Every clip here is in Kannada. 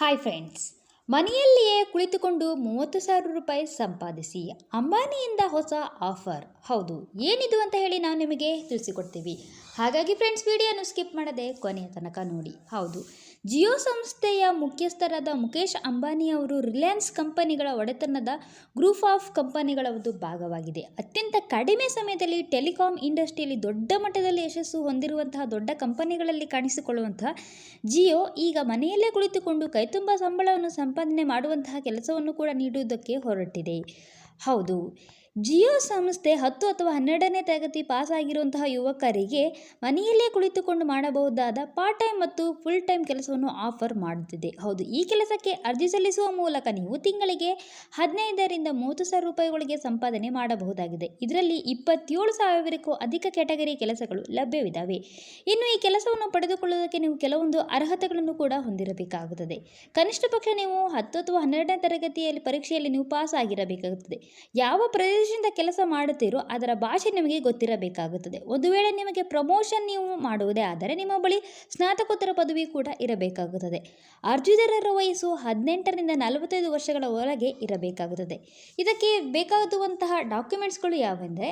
ಹಾಯ್ ಫ್ರೆಂಡ್ಸ್ ಮನೆಯಲ್ಲಿಯೇ ಕುಳಿತುಕೊಂಡು ಮೂವತ್ತು ಸಾವಿರ ರೂಪಾಯಿ ಸಂಪಾದಿಸಿ ಅಂಬಾನಿಯಿಂದ ಹೊಸ ಆಫರ್. ಹೌದು, ಏನಿದು ಅಂತ ಹೇಳಿ ನಾವು ನಿಮಗೆ ತಿಳಿಸಿಕೊಡ್ತೀವಿ. ಹಾಗಾಗಿ ಫ್ರೆಂಡ್ಸ್ ವಿಡಿಯೋನು ಸ್ಕಿಪ್ ಮಾಡದೆ ಕೊನೆಯ ತನಕ ನೋಡಿ. ಹೌದು, ಜಿಯೋ ಸಂಸ್ಥೆಯ ಮುಖ್ಯಸ್ಥರಾದ ಮುಖೇಶ್ ಅಂಬಾನಿ ಅವರು ರಿಲಯನ್ಸ್ ಕಂಪನಿಗಳ ಒಡೆತನದ ಗ್ರೂಪ್ ಆಫ್ ಕಂಪನಿಗಳ ಒಂದು ಭಾಗವಾಗಿದೆ. ಅತ್ಯಂತ ಕಡಿಮೆ ಸಮಯದಲ್ಲಿ ಟೆಲಿಕಾಂ ಇಂಡಸ್ಟ್ರಿಯಲ್ಲಿ ದೊಡ್ಡ ಮಟ್ಟದಲ್ಲಿ ಯಶಸ್ಸು ಹೊಂದಿರುವಂತಹ ದೊಡ್ಡ ಕಂಪನಿಗಳಲ್ಲಿ ಕಾಣಿಸಿಕೊಳ್ಳುವಂತಹ ಜಿಯೋ ಈಗ ಮನೆಯಲ್ಲೇ ಕುಳಿತುಕೊಂಡು ಕೈತುಂಬ ಸಂಬಳವನ್ನು ಸಂಪಾದನೆ ಮಾಡುವಂತಹ ಕೆಲಸವನ್ನು ಕೂಡ ನೀಡುವುದಕ್ಕೆ ಹೊರಟಿದೆ ಹೌದು. ಜಿಯೋ ಸಂಸ್ಥೆ ಹತ್ತು ಅಥವಾ ಹನ್ನೆರಡನೇ ತರಗತಿ ಪಾಸ್ ಆಗಿರುವಂತಹ ಯುವಕರಿಗೆ ಮನೆಯಲ್ಲೇ ಕುಳಿತುಕೊಂಡು ಮಾಡಬಹುದಾದ ಪಾರ್ಟ್ ಟೈಮ್ ಮತ್ತು ಫುಲ್ ಟೈಮ್ ಕೆಲಸವನ್ನು ಆಫರ್ ಮಾಡುತ್ತಿದೆ. ಹೌದು, ಈ ಕೆಲಸಕ್ಕೆ ಅರ್ಜಿ ಸಲ್ಲಿಸುವ ಮೂಲಕ ನೀವು ತಿಂಗಳಿಗೆ ಹದಿನೈದರಿಂದ ಮೂವತ್ತು ಸಾವಿರ ರೂಪಾಯಿಗಳಿಗೆ ಸಂಪಾದನೆ ಮಾಡಬಹುದಾಗಿದೆ. ಇದರಲ್ಲಿ ಇಪ್ಪತ್ತೇಳು ಸಾವಿರಕ್ಕೂ ಅಧಿಕ ಕ್ಯಾಟಗರಿ ಕೆಲಸಗಳು ಲಭ್ಯವಿದ್ದಾವೆ ಇನ್ನು ಈ ಕೆಲಸವನ್ನು ಪಡೆದುಕೊಳ್ಳುವುದಕ್ಕೆ ನೀವು ಕೆಲವೊಂದು ಅರ್ಹತೆಗಳನ್ನು ಕೂಡ ಹೊಂದಿರಬೇಕಾಗುತ್ತದೆ. ಕನಿಷ್ಠ ಪಕ್ಷ ನೀವು ಹತ್ತು ಅಥವಾ ಹನ್ನೆರಡನೇ ತರಗತಿಯಲ್ಲಿ ಪರೀಕ್ಷೆಯಲ್ಲಿ ನೀವು ಪಾಸ್ ಆಗಿರಬೇಕಾಗುತ್ತದೆ ಯಾವ ಪ್ರದೇಶದಿಂದ ಕೆಲಸ ಮಾಡುತ್ತೀರೋ ಅದರ ಭಾಷೆ ನಿಮಗೆ ಗೊತ್ತಿರಬೇಕಾಗುತ್ತದೆ. ಒಂದು ವೇಳೆ ನಿಮಗೆ ಪ್ರಮೋಷನ್ ನೀವು ಮಾಡುವುದೇ ಆದರೆ ನಿಮ್ಮ ಬಳಿ ಸ್ನಾತಕೋತ್ತರ ಪದವಿ ಕೂಡ ಇರಬೇಕಾಗುತ್ತದೆ. ಅರ್ಜಿದಾರರ ವಯಸ್ಸು ಹದಿನೆಂಟರಿಂದ ನಲವತ್ತೈದು ವರ್ಷಗಳ ಒಳಗೆ ಇರಬೇಕಾಗುತ್ತದೆ. ಇದಕ್ಕೆ ಬೇಕಾಗುವಂತಹ ಡಾಕ್ಯುಮೆಂಟ್ಸ್ಗಳು ಯಾವೆಂದರೆ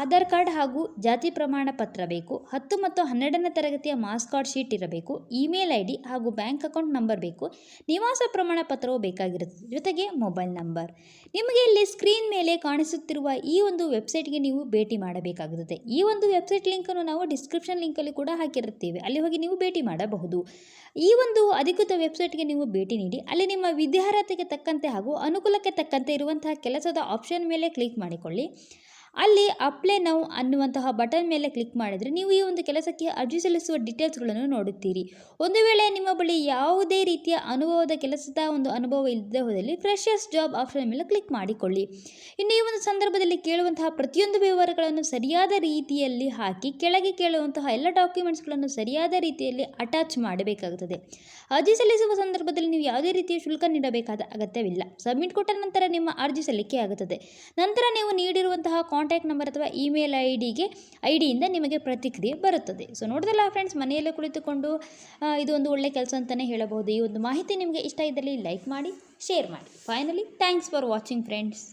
ಆಧಾರ್ ಕಾರ್ಡ್ ಹಾಗೂ ಜಾತಿ ಪ್ರಮಾಣ ಪತ್ರ ಬೇಕು, ಹತ್ತು ಮತ್ತು ಹನ್ನೆರಡನೇ ತರಗತಿಯ ಮಾಸ್ ಕಾರ್ಡ್ ಶೀಟ್ ಇರಬೇಕು, ಇಮೇಲ್ ಐ ಡಿ ಹಾಗೂ ಬ್ಯಾಂಕ್ ಅಕೌಂಟ್ ನಂಬರ್ ಬೇಕು, ನಿವಾಸ ಪ್ರಮಾಣ ಪತ್ರವು ಬೇಕಾಗಿರುತ್ತದೆ. ಜೊತೆಗೆ ಮೊಬೈಲ್ ನಂಬರ್. ನಿಮಗೆ ಇಲ್ಲಿ ಸ್ಕ್ರೀನ್ ಮೇಲೆ ಕಾಣಿಸುತ್ತಿರುವ ಈ ಒಂದು ವೆಬ್ಸೈಟ್ಗೆ ನೀವು ಭೇಟಿ ಮಾಡಬೇಕಾಗುತ್ತದೆ ಈ ಒಂದು ವೆಬ್ಸೈಟ್ ಲಿಂಕನ್ನು ನಾವು ಡಿಸ್ಕ್ರಿಪ್ಷನ್ ಲಿಂಕಲ್ಲಿ ಕೂಡ ಹಾಕಿರುತ್ತೇವೆ. ಅಲ್ಲಿ ಹೋಗಿ ನೀವು ಭೇಟಿ ಮಾಡಬಹುದು. ಈ ಒಂದು ಅಧಿಕೃತ ವೆಬ್ಸೈಟ್ಗೆ ನೀವು ಭೇಟಿ ನೀಡಿ, ಅಲ್ಲಿ ನಿಮ್ಮ ವಿದ್ಯಾರ್ಹತೆಗೆ ತಕ್ಕಂತೆ ಹಾಗೂ ಅನುಕೂಲಕ್ಕೆ ತಕ್ಕಂತೆ ಇರುವಂತಹ ಕೆಲಸದ ಆಪ್ಷನ್ ಮೇಲೆ ಕ್ಲಿಕ್ ಮಾಡಿಕೊಳ್ಳಿ. ಅಲ್ಲಿ ಅಪ್ಲೈ ನೌ ಅನ್ನುವಂತಹ ಬಟನ್ ಮೇಲೆ ಕ್ಲಿಕ್ ಮಾಡಿದರೆ ನೀವು ಈ ಒಂದು ಕೆಲಸಕ್ಕೆ ಅರ್ಜಿ ಸಲ್ಲಿಸುವ ಡೀಟೇಲ್ಸ್ಗಳನ್ನು ನೋಡುತ್ತೀರಿ. ಒಂದು ವೇಳೆ ನಿಮ್ಮ ಬಳಿ ಯಾವುದೇ ರೀತಿಯ ಅನುಭವದ ಕೆಲಸದ ಒಂದು ಅನುಭವ ಇಲ್ಲದೆ ಹೋದಲ್ಲಿ ಫ್ರೆಶರ್ಸ್ ಜಾಬ್ ಆಪ್ಷನ್ ಮೇಲೆ ಕ್ಲಿಕ್ ಮಾಡಿಕೊಳ್ಳಿ. ಇನ್ನು ಈ ಒಂದು ಸಂದರ್ಭದಲ್ಲಿ ಕೇಳುವಂತಹ ಪ್ರತಿಯೊಂದು ವಿವರಗಳನ್ನು ಸರಿಯಾದ ರೀತಿಯಲ್ಲಿ ಹಾಕಿ, ಕೆಳಗೆ ಕೇಳುವಂತಹ ಎಲ್ಲ ಡಾಕ್ಯುಮೆಂಟ್ಸ್ಗಳನ್ನು ಸರಿಯಾದ ರೀತಿಯಲ್ಲಿ ಅಟ್ಯಾಚ್ ಮಾಡಬೇಕಾಗುತ್ತದೆ. ಅರ್ಜಿ ಸಲ್ಲಿಸುವ ಸಂದರ್ಭದಲ್ಲಿ ನೀವು ಯಾವುದೇ ರೀತಿಯ ಶುಲ್ಕ ನೀಡಬೇಕಾದ ಅಗತ್ಯವಿಲ್ಲ. ಸಬ್ಮಿಟ್ ಕೊಟ್ಟ ನಂತರ ನಿಮ್ಮ ಅರ್ಜಿ ಸಲ್ಲಿಕೆ ಆಗುತ್ತದೆ. ನಂತರ ನೀವು ನೀಡಿರುವಂತಹ ನಂಬರ್ ಅಥವಾ ಇಮೇಲ್ ಐ ಡಿಗೆ ಐ ಡಿಯಿಂದ ನಿಮಗೆ ಪ್ರತಿಕ್ರಿಯೆ ಬರುತ್ತದೆ. ಸೊ ನೋಡಿದಲ್ಲ ಫ್ರೆಂಡ್ಸ್ ಮನೆಯಲ್ಲೇ ಕುಳಿತುಕೊಂಡು ಇದು ಒಂದು ಒಳ್ಳೆ ಕೆಲಸ ಅಂತಲೇ ಹೇಳಬಹುದು. ಈ ಒಂದು ಮಾಹಿತಿ ನಿಮಗೆ ಇಷ್ಟ ಇದ್ದಲ್ಲಿ ಲೈಕ್ ಮಾಡಿ ಶೇರ್ ಮಾಡಿ. Finally thanks for watching friends